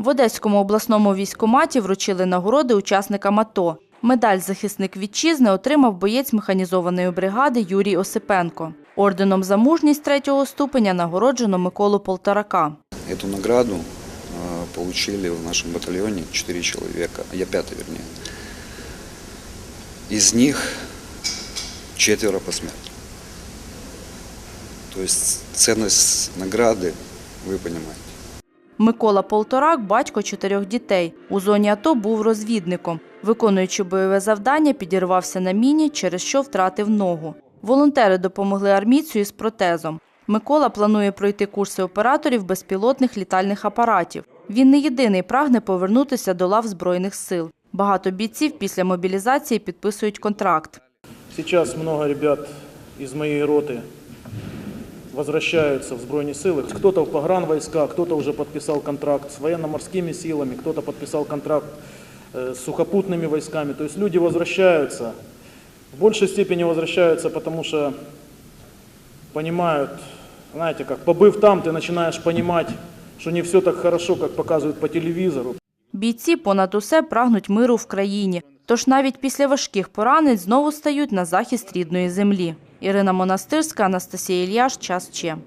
В Одеському обласному військкоматі вручили нагороди учасникам АТО. Медаль «Захисник вітчизни» отримав боєць механізованої бригади Юрій Осипенко. Орденом за мужність третього ступеня нагороджено Миколу Полторака. Эту награду э, получили в нашем батальоне 4 человека, я пятый вернее. Из них четверо посмертно. То есть ценность награды, вы понимаете. Микола Полторак – батько чотирьох дітей. У зоні АТО був розвідником. Виконуючи бойове завдання, підірвався на міні, через що втратив ногу. Волонтери допомогли армійцю із протезом. Микола планує пройти курси операторів безпілотних літальних апаратів. Він не єдиний прагне повернутися до лав Збройних сил. Багато бійців після мобілізації підписують контракт. Сейчас много ребят из моей роты возвращаются в Збройные силы. Кто-то в погранвойска, кто-то уже подписал контракт с военно-морскими силами, кто-то подписал контракт э, с сухопутными войсками. То есть люди возвращаются, в большей степени возвращаются, потому что понимают, знаете, как побыв там, ты начинаешь понимать, что не все так хорошо, как показывают по телевизору. Бійці понад усе прагнуть миру в країні. Тож навіть після важких поранень знову стають на захист рідної землі. Ірина Монастирська, Анастасія Ільяш, Час Че.